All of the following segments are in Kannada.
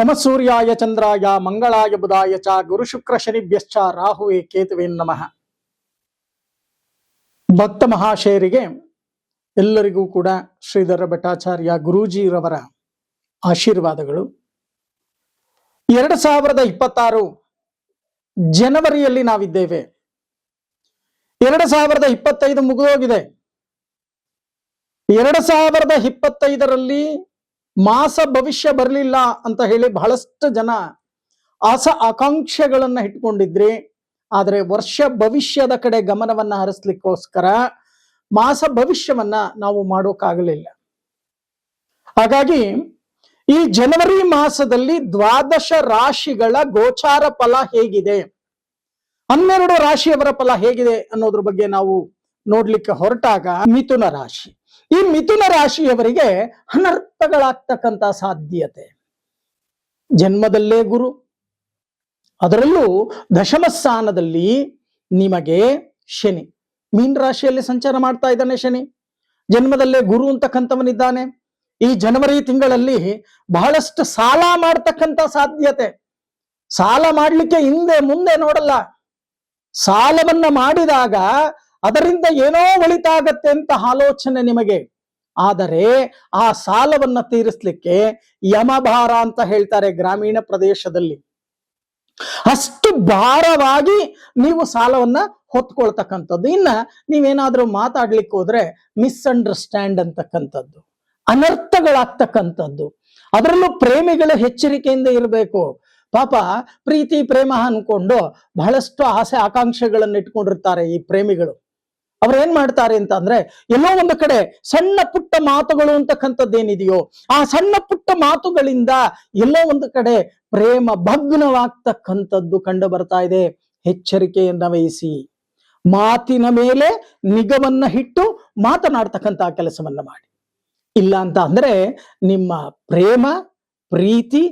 ನಮ ಸೂರ್ಯಾಯ ಚಂದ್ರಾಯ, ಮಂಗಳಾಯ ಬುಧಾಯ ಚ, ಗುರು ಶುಕ್ರ ಶನಿಭ್ಯಶ್ಚ, ರಾಹುವೆ ಕೇತುವೆ ನಮಃ. ಭಕ್ತ ಮಹಾಶಯರಿಗೆ ಎಲ್ಲರಿಗೂ ಕೂಡ ಶ್ರೀಧರ ಭಟ್ಟಾಚಾರ್ಯ ಗುರೂಜಿರವರ ಆಶೀರ್ವಾದಗಳು. ಎರಡು ಸಾವಿರದ ಇಪ್ಪತ್ತಾರು ಜನವರಿಯಲ್ಲಿ ನಾವಿದ್ದೇವೆ. ಎರಡು ಸಾವಿರದ ಇಪ್ಪತ್ತೈದು ಮುಗಿದೋಗಿದೆ. ಎರಡು ಸಾವಿರದ ಇಪ್ಪತ್ತೈದರಲ್ಲಿ ಮಾಸ ಭವಿಷ್ಯ ಬರಲಿಲ್ಲ ಅಂತ ಹೇಳಿ ಬಹಳಷ್ಟು ಜನ ಆಸ ಆಕಾಂಕ್ಷೆಗಳನ್ನ ಇಟ್ಕೊಂಡಿದ್ರಿ, ಆದರೆ ವರ್ಷ ಭವಿಷ್ಯದ ಕಡೆ ಗಮನವನ್ನ ಹರಿಸ್ಲಿಕ್ಕೋಸ್ಕರ ಮಾಸ ಭವಿಷ್ಯವನ್ನ ನಾವು ಮಾಡೋಕ್ಕಾಗಲಿಲ್ಲ ಹಾಗಾಗಿ ಈ ಜನವರಿ ಮಾಸದಲ್ಲಿ ದ್ವಾದಶ ರಾಶಿಗಳ ಗೋಚಾರ ಫಲ ಹೇಗಿದೆ? ಹನ್ನೆರಡು ರಾಶಿಯವರ ಫಲ ಹೇಗಿದೆ ಅನ್ನೋದ್ರ ಬಗ್ಗೆ ನಾವು ನೋಡ್ಲಿಕ್ಕೆ ಹೊರಟಾಗ ಮಿಥುನ ರಾಶಿ. ಈ ಮಿಥುನ ರಾಶಿಯವರಿಗೆ ಅನರ್ಥಗಳಾಗ್ತಕ್ಕಂತ ಸಾಧ್ಯತೆ. ಜನ್ಮದಲ್ಲೇ ಗುರು, ಅದರಲ್ಲೂ ದಶಮ ಸ್ಥಾನದಲ್ಲಿ ನಿಮಗೆ ಶನಿ. ಮೀನ್ ರಾಶಿಯಲ್ಲಿ ಸಂಚಾರ ಮಾಡ್ತಾ ಇದ್ದಾನೆ ಶನಿ. ಜನ್ಮದಲ್ಲೇ ಗುರು ಅಂತಕ್ಕಂಥವನಿದ್ದಾನೆ. ಈ ಜನವರಿ ತಿಂಗಳಲ್ಲಿ ಬಹಳಷ್ಟು ಸಾಲ ಮಾಡ್ತಕ್ಕಂತ ಸಾಧ್ಯತೆ. ಸಾಲ ಮಾಡ್ಲಿಕ್ಕೆ ಹಿಂದೆ ಮುಂದೆ ನೋಡಲ್ಲ. ಸಾಲವನ್ನ ಮಾಡಿದಾಗ ಅದರಿಂದ ಏನೋ ಒಳಿತಾಗತ್ತೆ ಅಂತ ಆಲೋಚನೆ ನಿಮಗೆ. ಆದರೆ ಆ ಸಾಲವನ್ನ ತೀರಿಸ್ಲಿಕ್ಕೆ ಯಮಭಾರ ಅಂತ ಹೇಳ್ತಾರೆ ಗ್ರಾಮೀಣ ಪ್ರದೇಶದಲ್ಲಿ. ಅಷ್ಟು ಭಾರವಾಗಿ ನೀವು ಸಾಲವನ್ನ ಹೊತ್ಕೊಳ್ತಕ್ಕಂಥದ್ದು. ಇನ್ನ ನೀವೇನಾದ್ರೂ ಮಾತಾಡ್ಲಿಕ್ಕೆ ಹೋದ್ರೆ ಮಿಸ್ಅಂಡರ್ಸ್ಟ್ಯಾಂಡ್ ಅಂತಕ್ಕಂಥದ್ದು. ಅನರ್ಥಗಳಾಗ್ತಕ್ಕಂಥದ್ದು. ಅದರಲ್ಲೂ ಪ್ರೇಮಿಗಳು ಎಚ್ಚರಿಕೆಯಿಂದ ಇರಬೇಕು. ಪಾಪ ಪ್ರೀತಿ, ಪ್ರೇಮ ಅನ್ಕೊಂಡು ಬಹಳಷ್ಟು ಆಸೆ ಆಕಾಂಕ್ಷೆಗಳನ್ನ ಇಟ್ಕೊಂಡಿರ್ತಾರೆ ಈ ಪ್ರೇಮಿಗಳು. ಅವ್ರು ಏನ್ ಮಾಡ್ತಾರೆ ಅಂತ ಅಂದ್ರೆ ಎಲ್ಲೋ ಒಂದು ಕಡೆ ಸಣ್ಣ ಪುಟ್ಟ ಮಾತುಗಳು ಅಂತಕ್ಕಂಥದ್ದೇನಿದೆಯೋ, ಆ ಸಣ್ಣ ಪುಟ್ಟ ಮಾತುಗಳಿಂದ ಎಲ್ಲೋ ಒಂದು ಕಡೆ ಪ್ರೇಮ ಭಗ್ನವಾಗ್ತಕ್ಕಂಥದ್ದು ಕಂಡು ಬರ್ತಾ ಇದೆ. ಎಚ್ಚರಿಕೆಯನ್ನ ವಹಿಸಿ. ಮಾತಿನ ಮೇಲೆ ನಿಗವನ್ನ ಇಟ್ಟು ಮಾತನಾಡ್ತಕ್ಕಂತಹ ಕೆಲಸವನ್ನ ಮಾಡಿ. ಇಲ್ಲ ಅಂತ ಅಂದ್ರೆ ನಿಮ್ಮ ಪ್ರೇಮ, ಪ್ರೀತಿ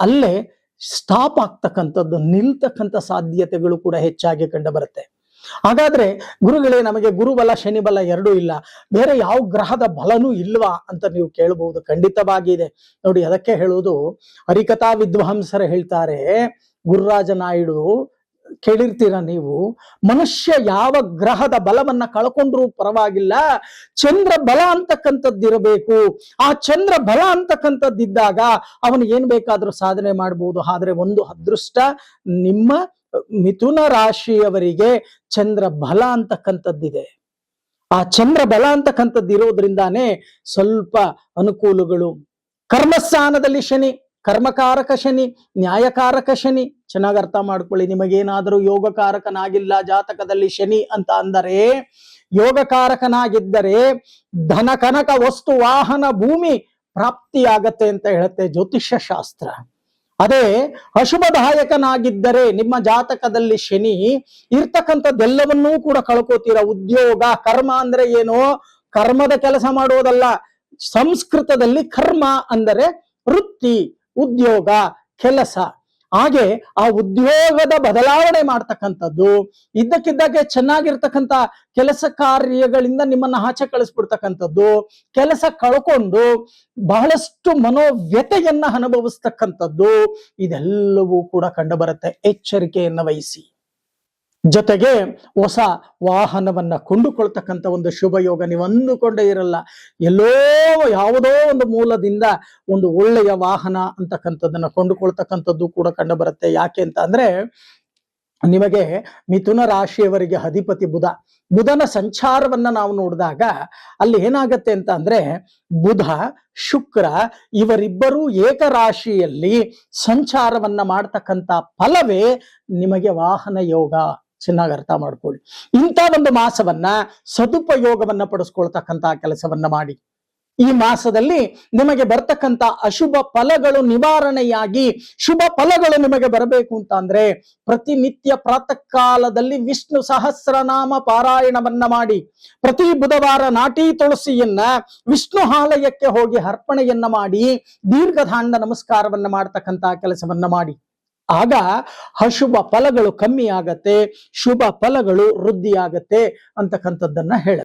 ಅಲ್ಲೇ ಸ್ಟಾಪ್ ಆಗ್ತಕ್ಕಂಥದ್ದು, ನಿಲ್ತಕ್ಕಂಥ ಸಾಧ್ಯತೆಗಳು ಕೂಡ ಹೆಚ್ಚಾಗಿ ಕಂಡು ಬರುತ್ತೆ. ಹಾಗಾದ್ರೆ ಗುರುಗಳೇ, ನಮಗೆ ಗುರುಬಲ, ಶನಿಬಲ ಎರಡೂ ಇಲ್ಲ. ಬೇರೆ ಯಾವ ಗ್ರಹದ ಬಲನೂ ಇಲ್ವಾ ಅಂತ ನೀವು ಕೇಳಬಹುದು ಖಂಡಿತವಾಗಿದೆ. ನೋಡಿ, ಅದಕ್ಕೆ ಹೇಳುವುದು ಹರಿಕಥಾ ವಿದ್ವಾಂಸರು ಹೇಳ್ತಾರೆ, ಗುರುರಾಜ ನಾಯ್ಡು ಕೇಳಿರ್ತೀರ ನೀವು? ಮನುಷ್ಯ ಯಾವ ಗ್ರಹದ ಬಲವನ್ನ ಕಳ್ಕೊಂಡ್ರೂ ಪರವಾಗಿಲ್ಲ. ಚಂದ್ರ ಬಲ ಅಂತಕ್ಕಂಥದ್ದಿರಬೇಕು. ಆ ಚಂದ್ರ ಬಲ ಅಂತಕ್ಕಂಥದ್ದಿದ್ದಾಗ ಅವನು ಏನ್ ಬೇಕಾದ್ರೂ ಸಾಧನೆ ಮಾಡಬಹುದು ಆದ್ರೆ ಒಂದು ಅದೃಷ್ಟ, ನಿಮ್ಮ ಮಿಥುನ ರಾಶಿಯವರಿಗೆ ಚಂದ್ರ ಬಲ ಅಂತಕ್ಕಂಥದ್ದಿದೆ. ಆ ಚಂದ್ರ ಬಲ ಅಂತಕ್ಕಂಥದ್ದು ಇರೋದ್ರಿಂದಾನೇ ಸ್ವಲ್ಪ ಅನುಕೂಲಗಳು. ಕರ್ಮಸ್ಥಾನದಲ್ಲಿ ಶನಿ. ಕರ್ಮಕಾರಕ ಶನಿ, ನ್ಯಾಯಕಾರಕ ಶನಿ. ಚೆನ್ನಾಗಿ ಅರ್ಥ ಮಾಡ್ಕೊಳ್ಳಿ, ನಿಮಗೇನಾದರೂ ಯೋಗಕಾರಕನಾಗಿಲ್ಲ ಜಾತಕದಲ್ಲಿ ಶನಿ ಅಂತ ಅಂದರೆ, ಯೋಗಕಾರಕನಾಗಿದ್ದರೆ ಧನ ಕನಕ ವಸ್ತು ವಾಹನ ಭೂಮಿ ಪ್ರಾಪ್ತಿಯಾಗತ್ತೆ ಅಂತ ಹೇಳುತ್ತೆ ಜ್ಯೋತಿಷ್ಯ ಶಾಸ್ತ್ರ. ಅದೇ ಅಶುಭದಾಯಕನಾಗಿದ್ದರೆ ನಿಮ್ಮ ಜಾತಕದಲ್ಲಿ ಶನಿ ಇರ್ತಕ್ಕಂಥದ್ದೆಲ್ಲವನ್ನೂ ಕೂಡ ಕಳ್ಕೋತೀರ. ಉದ್ಯೋಗ, ಕರ್ಮ ಅಂದ್ರೆ ಏನು? ಕರ್ಮದ ಕೆಲಸ ಮಾಡೋದಲ್ಲ, ಸಂಸ್ಕೃತದಲ್ಲಿ ಕರ್ಮ ಅಂದರೆ ವೃತ್ತಿ. ಉದ್ಯೋಗ, ಕೆಲಸ. ಹಾಗೆ ಆ ಉದ್ಯೋಗದ ಬದಲಾವಣೆ ಮಾಡ್ತಕ್ಕಂಥದ್ದು, ಇದ್ದಕ್ಕಿದ್ದಾಗೆ ಚೆನ್ನಾಗಿರ್ತಕ್ಕಂಥ ಕೆಲಸ ಕಾರ್ಯಗಳಿಂದ ನಿಮ್ಮನ್ನ ಆಚೆ ಕಳಿಸ್ಬಿಡ್ತಕ್ಕಂಥದ್ದು, ಕೆಲಸ ಕಳ್ಕೊಂಡು ಬಹಳಷ್ಟು ಮನೋವ್ಯತೆಯನ್ನ ಅನುಭವಿಸ್ತಕ್ಕಂಥದ್ದು, ಇದೆಲ್ಲವೂ ಕೂಡ ಕಂಡುಬರುತ್ತೆ. ಎಚ್ಚರಿಕೆಯನ್ನ ವಹಿಸಿ. ಜೊತೆಗೆ ಹೊಸ ವಾಹನವನ್ನ ಕೊಂಡುಕೊಳ್ತಕ್ಕಂಥ ಒಂದು ಶುಭ ಯೋಗ ನೀವು ಅಂದುಕೊಂಡೇ ಇರಲ್ಲ. ಎಲ್ಲೋ ಯಾವುದೋ ಒಂದು ಮೂಲದಿಂದ ಒಂದು ಒಳ್ಳೆಯ ವಾಹನ ಅಂತಕ್ಕಂಥದ್ದನ್ನ ಕೊಂಡುಕೊಳ್ತಕ್ಕಂಥದ್ದು ಕೂಡ ಕಂಡು ಬರುತ್ತೆ ಯಾಕೆ ಅಂತ ಅಂದ್ರೆ ನಿಮಗೆ ಮಿಥುನ ರಾಶಿಯವರಿಗೆ ಅಧಿಪತಿ ಬುಧ. ಬುಧನ ಸಂಚಾರವನ್ನ ನಾವು ನೋಡಿದಾಗ ಅಲ್ಲಿ ಏನಾಗತ್ತೆ ಅಂತ ಅಂದ್ರೆ ಬುಧ, ಶುಕ್ರ ಇವರಿಬ್ಬರೂ ಏಕರಾಶಿಯಲ್ಲಿ ಸಂಚಾರವನ್ನ ಮಾಡ್ತಕ್ಕಂಥ ಫಲವೇ ನಿಮಗೆ ವಾಹನ ಯೋಗ. ಚೆನ್ನಾಗಿ ಅರ್ಥ ಮಾಡ್ಕೊಳ್ಳಿ. ಇಂಥ ಒಂದು ಮಾಸವನ್ನ ಸದುಪಯೋಗವನ್ನ ಪಡಿಸ್ಕೊಳ್ತಕ್ಕಂತಹ ಕೆಲಸವನ್ನ ಮಾಡಿ. ಈ ಮಾಸದಲ್ಲಿ ನಿಮಗೆ ಬರ್ತಕ್ಕಂಥ ಅಶುಭ ಫಲಗಳು ನಿವಾರಣೆಯಾಗಿ ಶುಭ ಫಲಗಳು ನಿಮಗೆ ಬರಬೇಕು ಅಂತ ಅಂದ್ರೆ ಪ್ರತಿನಿತ್ಯ ಪ್ರಾತಃ ಕಾಲದಲ್ಲಿ ವಿಷ್ಣು ಸಹಸ್ರನಾಮ ಪಾರಾಯಣವನ್ನ ಮಾಡಿ. ಪ್ರತಿ ಬುಧವಾರ ನಾಟಿ ತುಳಸಿಯನ್ನ ವಿಷ್ಣು ಆಲಯಕ್ಕೆ ಹೋಗಿ ಅರ್ಪಣೆಯನ್ನ ಮಾಡಿ ದೀರ್ಘದಾಂಡ ನಮಸ್ಕಾರವನ್ನ ಮಾಡ್ತಕ್ಕಂಥ ಕೆಲಸವನ್ನ ಮಾಡಿ. ಆಗ ಅಶುಭ ಫಲಗಳು ಕಮ್ಮಿ ಆಗತ್ತೆ ಶುಭ ಫಲಗಳು ವೃದ್ಧಿ ಆಗತ್ತೆ ಅಂತಕ್ಕಂಥದ್ದನ್ನ ಹೇಳ